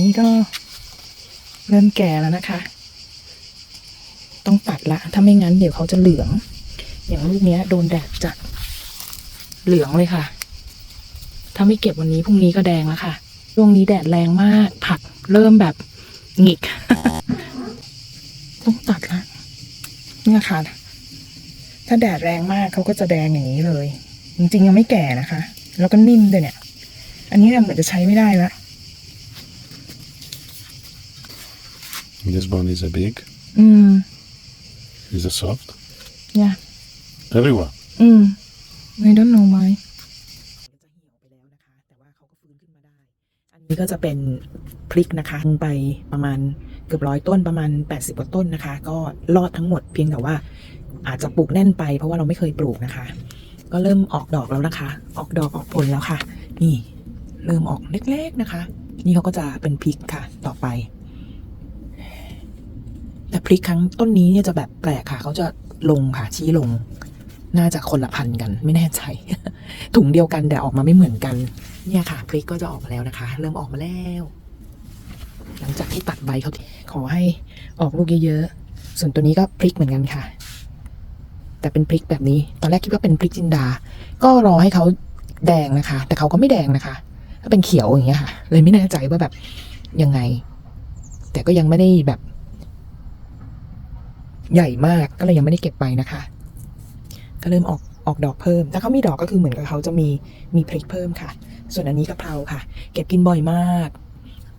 นี่ก็เริ่มแก่แล้วนะคะ ต้องตัดละ ถ้าไม่งั้นเดี๋ยวเขาจะเหลือง อย่างลูกเนี้ยโดนแดดจัด เหลืองเลยค่ะ ถ้าไม่เก็บวันนี้พรุ่งนี้ก็แดงแล้วค่ะ ช่วงนี้แดดแรงมาก ผักเริ่มแบบหงิก ต้องตัดละเนี่ยค่ะ ถ้าแดดแรงมากเขาก็จะแดงอย่างนี้เลย จริงๆยังไม่แก่นะคะ แล้วก็นิ่มด้วยเนี่ย อันนี้เนี่ยเหมือนจะใช้ไม่ได้ละ This one is a big, อืม is a soft. เนี่ย Everywhere. อืม I don't know why จะเหี่ยวไปแล้วนะคะแต่ว่าเขาก็ฟื้นขึ้นมาได้อันนี้ก็จะเป็นพริกนะคะลงไปประมาณเกือบร้อยต้นประมาณ 80กว่าต้นนะคะ ก็รอดทั้งหมดเพียงแต่ว่า อาจจะปลูกแน่นไปเพราะว่าเราไม่เคยปลูกนะคะ ก็เริ่มออกดอกแล้วนะคะ ออกดอกออกผลแล้วค่ะ นี่ เริ่มออกเล็กๆนะคะ นี่เขาก็จะเป็นพริกค่ะ ต่อไป แต่พริกครั้งต้นนี้เนี่ยจะแบบแปลกค่ะ เขาจะลงค่ะชี้ลง น่าจะคนละพันกัน ไม่แน่ใจ ถุงเดียวกันแต่ออกมาไม่เหมือนกัน เนี่ยค่ะ พริกก็จะออกมาแล้วนะคะ เริ่มออกมาแล้ว หลังจากที่ตัดใบเขาขอให้ออกลูกเยอะๆ ส่วนตัวนี้ก็พริกเหมือนกันค่ะ แต่เป็นพริกแบบนี้ ตอนแรกคิดว่าเป็นพริกจินดา ก็รอให้เขาแดงนะคะ แต่เขาก็ไม่แดงนะคะก็เป็นเขียวอย่างเงี้ยค่ะ เลยไม่แน่ใจว่าแบบยังไง แต่ก็ยังไม่ได้แบบ ใหญ่มากก็เลยยังไม่ได้เก็บไปนะคะ ก็เริ่มออกออกดอกเพิ่ม ถ้าเขามีดอกก็คือเหมือนกับเขาจะมีมีพริกเพิ่มค่ะ ส่วนอันนี้กะเพราค่ะ เก็บกินบ่อยมาก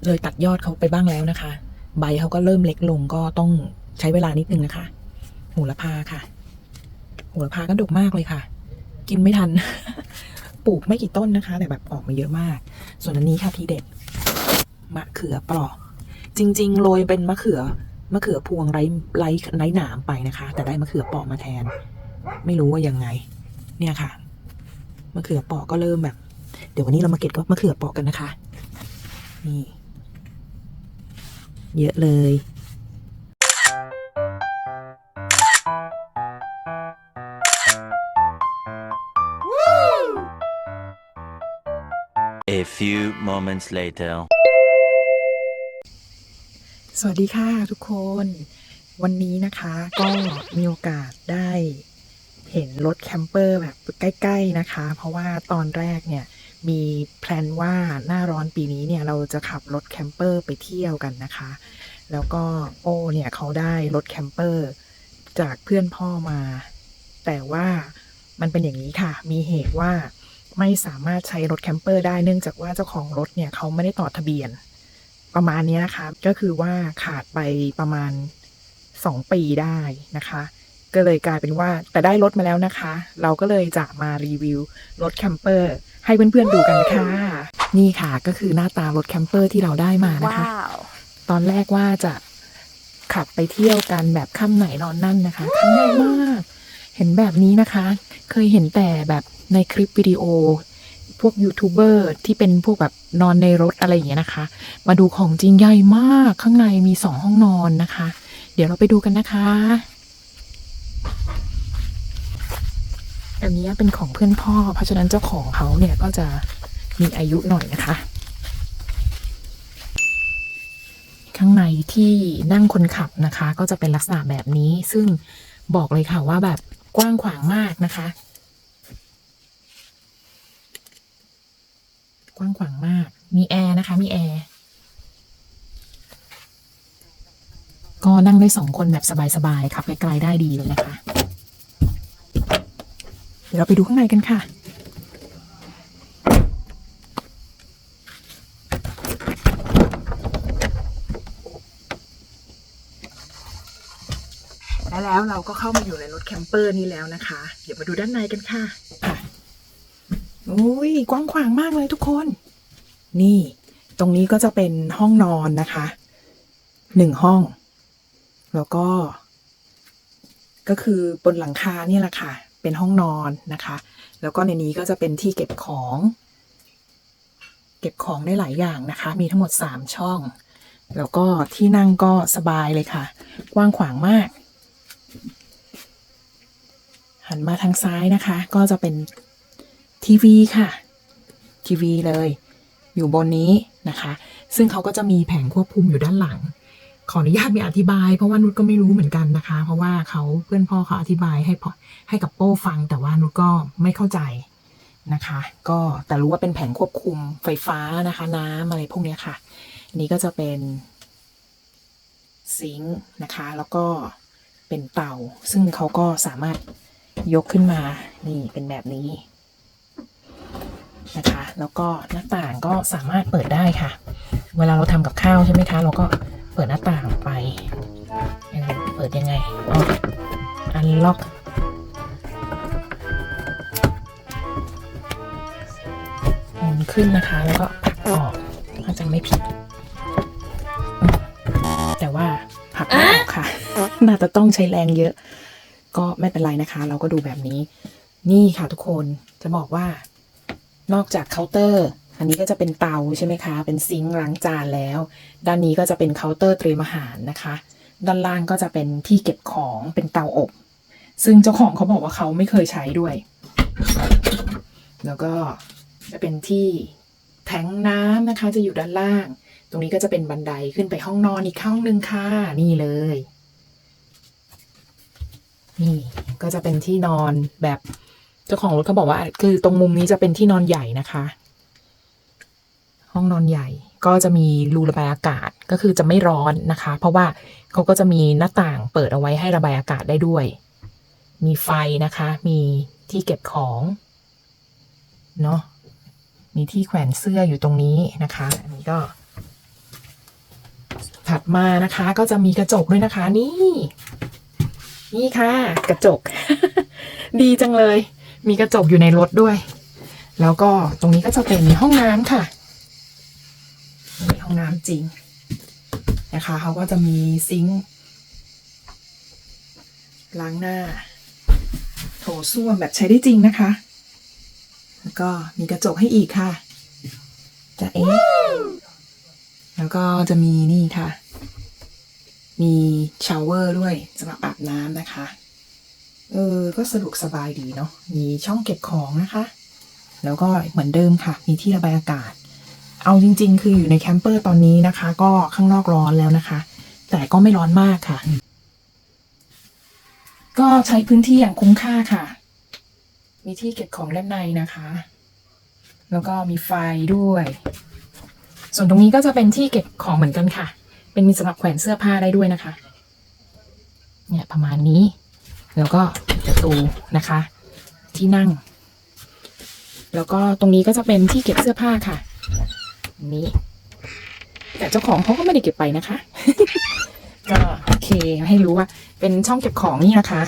เลยตัดยอดเขาไปบ้างแล้วนะคะ ใบเขาก็เริ่มเล็กลงก็ต้องใช้เวลานิดนึงนะคะโหระพาค่ะโหระพาก็ดกมากเลยค่ะ กินไม่ทัน ปลูกไม่กี่ต้นนะคะ แต่แบบออกมาเยอะมาก ส่วนอันนี้ค่ะทีเด็ดมะเขือเปราะจริง ๆ โรยเป็นมะเขือ มะเขือพวงไร้ไร้ไร้หนามไปนะคะ แต่ได้มะเขือเปาะมาแทน ไม่รู้ว่ายังไง เนี่ยค่ะมะเขือเปาะก็เริ่มแบบ เดี๋ยววันนี้เรามาเก็บก็มะเขือเปาะกันนะคะ นี่ เยอะเลย A few moments later. สวัสดีค่ะทุกคนวันนี้นะคะก็มีโอกาสได้เห็นรถแคมเปอร์แบบใกล้ ๆนะคะ เพราะว่าตอนแรกเนี่ยมีแพลนว่าหน้าร้อนปีนี้เนี่ยเราจะขับรถแคมเปอร์ไปเที่ยวกันนะคะ แล้วก็โอ้เนี่ยเขาได้รถแคมเปอร์จากเพื่อนพ่อมา แต่ว่ามันเป็นอย่างนี้ค่ะ มีเหตุว่าไม่สามารถใช้รถแคมเปอร์ได้เนื่องจากว่าเจ้าของรถเนี่ยเขาไม่ได้ต่อทะเบียน ประมาณเนี้ยนะคะ ก็คือว่าขาดไปประมาณ 2 ปีได้นะคะ ก็เลยกลายเป็นว่าแต่ได้รถมาแล้วนะคะ เราก็เลยจะมารีวิวรถแคมเปอร์ให้เพื่อนๆดูกันค่ะ นี่ค่ะก็คือหน้าตารถแคมเปอร์ที่เราได้มานะคะ Wow. ตอนแรกว่าจะขับไปเที่ยวกันแบบค่ำไหนนอนนั่นนะคะคันใหญ่มาก เห็นแบบนี้นะคะ เคยเห็นแต่แบบในคลิปวิดีโอ พวกยูทูบเบอร์ที่เป็นพวกแบบนอนในรถอะไรอย่างเงี้ยนะคะ มาดูของจริงใหญ่มากข้างในมีสองห้องนอนนะคะ เดี๋ยวเราไปดูกันนะคะ อันนี้เป็นของเพื่อนพ่อ เพราะฉะนั้นเจ้าของเขาเนี่ยก็จะมีอายุหน่อยนะคะ ข้างในที่นั่งคนขับนะคะ ก็จะเป็นลักษณะแบบนี้ซึ่งบอกเลยค่ะว่าแบบกว้างขวางมากนะคะ กว้างขวางมาก มีแอร์นะคะ มีแอร์ ก็นั่งได้สองคนแบบสบายๆขับไกลๆได้ดีเลยนะคะ เดี๋ยวเราไปดูข้างในกันค่ะและแล้วเราก็เข้ามาอยู่ในรถแคมเปอร์นี้แล้วนะคะ เดี๋ยวมาดูด้านในกันค่ะค่ะ โอ้ยกว้างขวางมากเลยทุกคน นี่ ตรงนี้ก็จะเป็นห้องนอนนะคะหนึ่งห้อง แล้วก็ ก็คือบนหลังคานี่แหละค่ะ เป็นห้องนอนนะคะ แล้วก็ในนี้ก็จะเป็นที่เก็บของ เก็บของได้หลายอย่างนะคะ มีทั้งหมดสามช่อง แล้วก็ที่นั่งก็สบายเลยค่ะ กว้างขวางมาก หันมาทางซ้ายนะคะ ก็จะเป็น ทีวีค่ะ ทีวีเลย อยู่บนนี้นะคะ ซึ่งเขาก็จะมีแผงควบคุมอยู่ด้านหลัง ขออนุญาตไม่อธิบาย เพราะว่านุชก็ไม่รู้เหมือนกันนะคะ เพราะว่าเขาเพื่อนพ่อเขาอธิบายให้พอให้กับโป้ฟัง แต่ว่านุชก็ไม่เข้าใจนะคะ ก็แต่รู้ว่าเป็นแผงควบคุมไฟฟ้านะคะ น้ำอะไรพวกนี้ค่ะ อันนี้ก็จะเป็นซิงค์นะคะ แล้วก็เป็นเตา ซึ่งเขาก็สามารถยกขึ้นมา นี่เป็นแบบนี้ นะคะ แล้วก็หน้าต่างก็สามารถเปิดได้ค่ะ เวลาเราทำกับข้าวใช่ไหมคะ เราก็เปิดหน้าต่างไปเปิดยังไงอ๋ออันล็อกนขึ้นนะคะ แล้วก็ผักออกถ้าจำไม่ผิด แต่ว่าผักไม่ออกค่ะ น่าจะต้องใช้แรงเยอะ ก็ไม่เป็นไรนะคะ เราก็ดูแบบนี้ นี่ค่ะทุกคนจะบอกว่า นอกจากเคาน์เตอร์ อันนี้ก็จะเป็นเตาใช่ไหมคะ เป็นซิงค์ล้างจานแล้ว ด้านนี้ก็จะเป็นเคาน์เตอร์เตรียมอาหารนะคะ ด้านล่างก็จะเป็นที่เก็บของเป็นเตาอบ ซึ่งเจ้าของเขาบอกว่าเขาไม่เคยใช้ด้วย แล้วก็จะเป็นที่แทงน้ำนะคะ จะอยู่ด้านล่าง ตรงนี้ก็จะเป็นบันไดขึ้นไปห้องนอนอีกห้องหนึ่งค่ะ นี่เลย นี่ก็จะเป็นที่นอนแบบ เจ้าของรถเขาบอกว่า คือตรงมุมนี้จะเป็นที่นอนใหญ่นะคะ ห้องนอนใหญ่ก็จะมีรูระบายอากาศก็คือจะไม่ร้อนนะคะ เพราะว่าเขาก็จะมีหน้าต่างเปิดเอาไว้ให้ระบายอากาศได้ด้วย มีไฟนะคะ มีที่เก็บของเนาะมีที่แขวนเสื้ออยู่ตรงนี้นะคะ อันนี้ก็ ถัดมานะคะ ก็จะมีกระจกด้วยนะคะ นี่ นี่ค่ะ กระจก ดีจังเลย มีกระจกอยู่ในรถด้วย แล้วก็ตรงนี้ก็จะเป็นห้องน้ำค่ะนี่ห้องน้ำจริงนะคะเขาก็จะมีซิงค์ล้างหน้า โถส้วมแบบใช้ได้จริงนะคะ แล้วก็มีกระจกให้อีกค่ะจะเอ๊ะแล้วก็จะมีนี่ค่ะ มีชาวเวอร์ด้วยสำหรับอาบน้ำนะคะ เออ ก็สะดวกสบายดีเนาะ มีช่องเก็บของนะคะ แล้วก็เหมือนเดิมค่ะ มีที่ระบายอากาศ เอาจริง ๆ คืออยู่ในแคมเปอร์ตอนนี้นะคะ ก็ข้างนอกร้อนแล้วนะคะ แต่ก็ไม่ร้อนมากค่ะ ก็ใช้พื้นที่อย่างคุ้มค่าค่ะ มีที่เก็บของด้านในนะคะ แล้วก็มีไฟด้วย ส่วนตรงนี้ก็จะเป็นที่เก็บของเหมือนกันค่ะ เป็นมีสำหรับแขวนเสื้อผ้าได้ด้วยนะคะ เนี่ยประมาณนี้ แล้วก็ประตูนะคะ ที่นั่ง แล้วก็ตรงนี้ก็จะเป็นที่เก็บเสื้อผ้าค่ะนี้ แต่เจ้าของเขาก็ไม่ได้เก็บไปนะคะก็โอเคให้รู้ว่า เป็นช่องเก็บของนี่นะคะ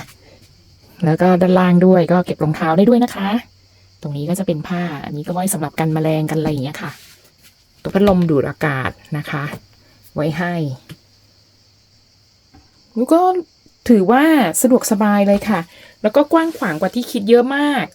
แล้วก็ด้านล่างด้วยก็เก็บรองเท้าได้ด้วยนะคะ ตรงนี้ก็จะเป็นผ้า อันนี้ก็ไว้สำหรับกันแมลงกันอะไรอย่างเงี้ยค่ะ ตัวพัดลมดูดอากาศนะคะ ไว้ให้แล้วก็ ถือว่าสะดวกสบายเลยค่ะ แล้วก็กว้างขวางกว่าที่คิดเยอะมาก